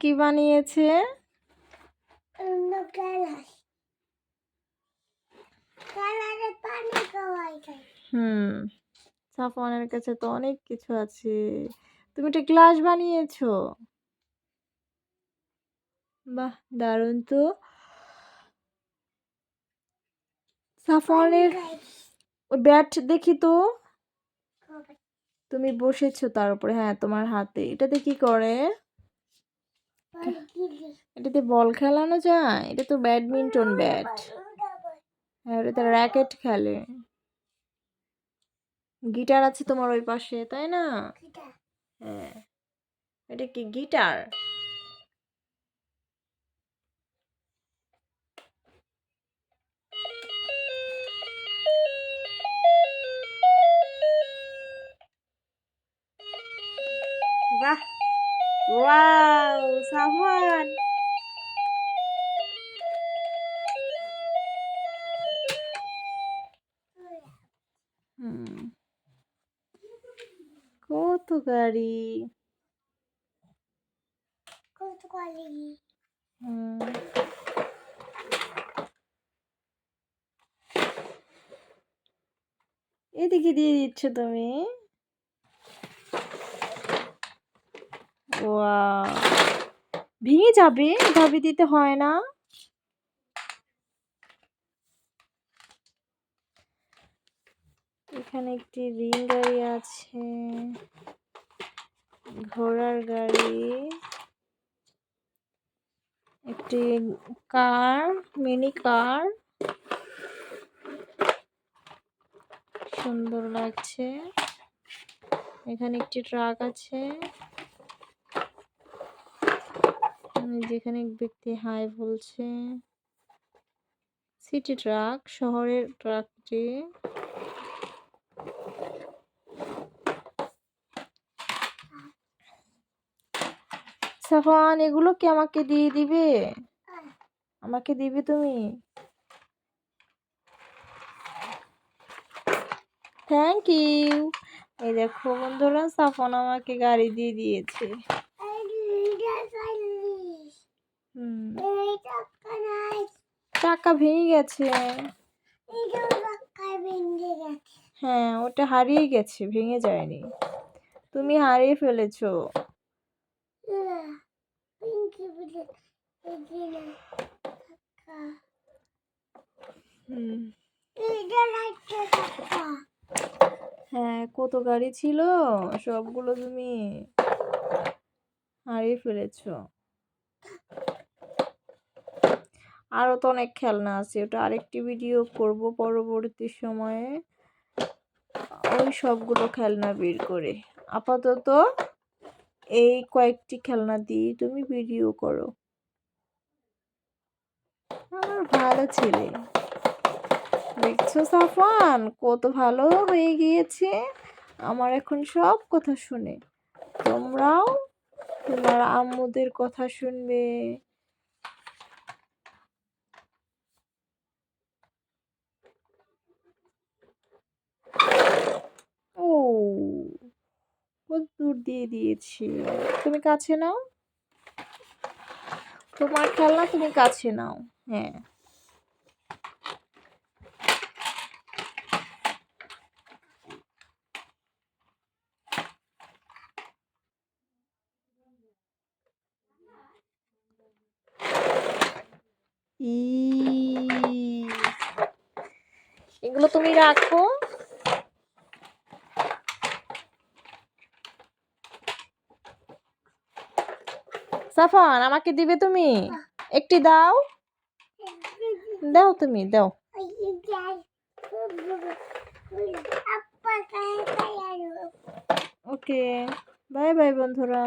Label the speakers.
Speaker 1: কি বানিয়েছে? হুম সাফওয়ানের কাছে তো অনেক কিছু আছে। তুমি একটা গ্লাস বানিয়েছো? বাহ দারুণ তো। সাফওয়ানের ব্যাট দেখি তো। তুমি বসেছো তার উপরে হ্যাঁ তোমার হাতে। এটাতে কি করে? এটাতে বল খেলানো যায়? এটা তো ব্যাডমিন্টন ব্যাট। হ্যাঁ ওটাতে র্যাকেট খেলে। গিটার আছে তোমার ওই পাশে তাই না? হ্যাঁ। এটা কি গিটার? ওয়াও সাফওয়ান কত গাড়ি
Speaker 2: কত কোয়ালিটি
Speaker 1: হুম। এদিকে দিয়ে দিচ্ছ তুমি ওয়াও ভেঙে যাবে, এভাবে দিতে হয় না। এখানে একটি রিং গাড়ি আছে, ঘোড়ার গাড়ি, একটি কার, মিনি কার। সুন্দর লাগছে। এখানে একটি ট্রাক আছে। যেখানে এক ব্যক্তি হাই বলছে সিটি ট্রাক শহরের ট্রাকটি সাফান, এগুলো কি আমাকে দিয়ে দিবে? আমাকে দিবে তুমি? থ্যাংক ইউ এই দেখো বন্ধুরা, সাফন আমাকে গাড়ি দিয়ে দিয়েছে। টাকা ভেঙে গেছে। হ্যাঁ ওটা হারিয়ে গেছে, ভেঙে যায়নি। তুমি হারিয়ে ফেলেছো। হ্যাঁ কত গাড়ি ছিল? সবগুলো তুমি হারিয়ে ফেলেছো। আরও তো অনেক খেলনা আছে। ওটা আরেকটি ভিডিও করব পরবর্তী সময়ে। ওই সবগুলো খেলনা বের করে। আপাতত এই কয়েকটি খেলনা দিয়ে তুমি ভিডিও করো। আমার ভালো ছেলে। দেখছ সাফান কত ভালো হয়ে গিয়েছে। আমার এখন সব কথা শুনে। তোমরাও তোমার আম্মুদের কথা শুনবে ও কত দূর দিয়ে দিয়েছি। তুমি কাছে নাও। তোমার খেলনা তুমি কাছে নাও। হ্যাঁ। এগুলো তুমি রাখো। সাফান আমাকে দিবে তুমি? একটি দাও। দাও তুমি দাও। ওকে বাই বাই বন্ধুরা।